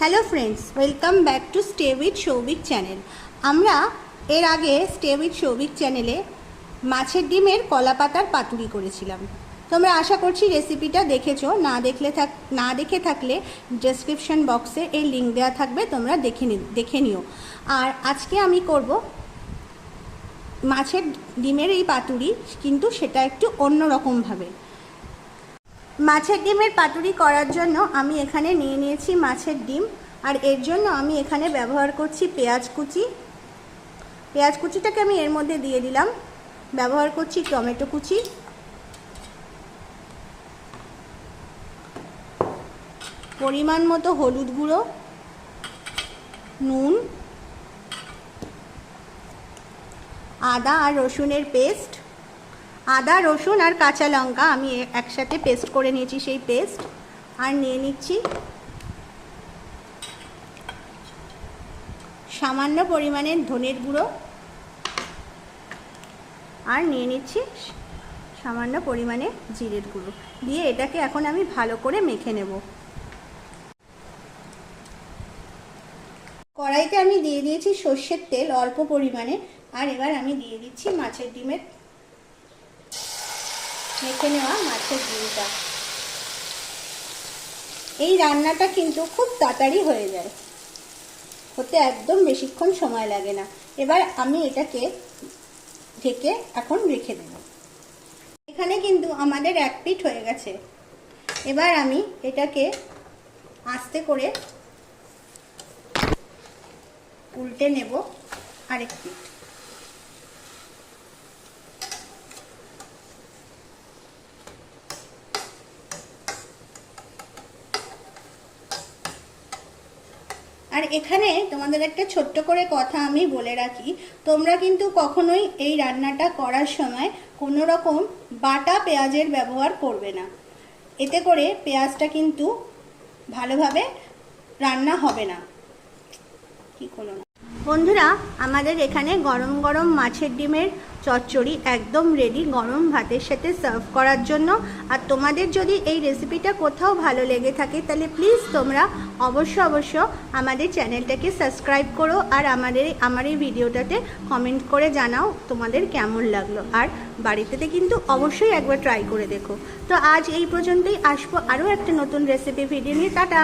Hello friends welcome back to stay with Souvik channel আমরা এর আগে স্টে উইথ সৌভিক চ্যানেলে মাছের ডিমের কলা পাতার পাতুরি করেছিলাম। তোমরা আশা করছি রেসিপিটা দেখেছ। না দেখলে থাক না দেখে থাকলে ডেসক্রিপশন বক্সে এই লিঙ্ক দেওয়া থাকবে, তোমরা দেখে দেখে নিও। আর আজকে আমি করব মাছের ডিমের এই পাতুরি, কিন্তু সেটা একটু অন্য রকমভাবে মাছের ডিমের পাতুরি করার জন্য আমি এখানে নিয়ে নিয়েছি মাছের ডিম, আর এর জন্য আমি এখানে ব্যবহার করছি পেঁয়াজ কুচি। পেঁয়াজ কুচিটাকে আমি এর মধ্যে দিয়ে দিলাম। ব্যবহার করছি টমেটো কুচি। পরিমাণ মতো হলুদ গুঁড়ো, নুন, আদা আর রসুনের পেস্ট আদা, রসুন আর কাঁচা লঙ্কা আমি একসাথে পেস্ট করে নিয়েছি সেই পেস্ট আর নিয়ে নিচ্ছি সামান্য পরিমাণে ধনের গুঁড়ো। আর নিয়ে নিচ্ছি সামান্য পরিমাণে জিরের গুঁড়ো। দিয়ে এটাকে এখন আমি ভালো করে মেখে নেব। কড়াইতে আমি দিয়ে দিয়েছি সর্ষের তেল অল্প পরিমাণে। আর এবার আমি দিয়ে দিচ্ছি মাছের ডিমের মেখে নেওয়া মাছের ডিমটা এই রান্নাটা কিন্তু খুব তাড়াতাড়ি হয়ে যায়। হতে একদম বেশিক্ষণ সময় লাগে না। এবার আমি এটাকে ঢেকে এখন রেখে দেব। এখানে কিন্তু আমাদের এক পিঠ হয়ে গেছে। এবার আমি এটাকে আস্তে করে উল্টে নেব আরেক পিঠ। আর এখানে তোমাদের একটা ছোট্ট করে কথা আমি বলে রাখি। তোমরা কিন্তু কখনোই এই রান্নাটা করার সময় কোনো রকম বাটা পেঁয়াজের ব্যবহার করবে না। এতে করে পেঁয়াজটা কিন্তু ভালোভাবে রান্না হবে না। কি করল বন্ধুরা, আমাদের এখানে গরম গরম মাছের ডিমের চচ্চড়ি একদম রেডি গরম ভাতের সাথে সার্ভ করার জন্য। আর তোমাদের যদি এই রেসিপিটা কোথাও ভালো লেগে থাকে, তাহলে প্লিজ তোমরা অবশ্য অবশ্য আমাদের চ্যানেলটাকে সাবস্ক্রাইব করো আর আমাদের আমার এই ভিডিওটাতে কমেন্ট করে জানাও তোমাদের কেমন লাগল। আর বাড়িতে কিন্তু অবশ্যই একবার ট্রাই করে দেখো। তো আজ এই পর্যন্তই, আসব আরও একটা নতুন রেসিপি ভিডিও নিয়ে। টাটা!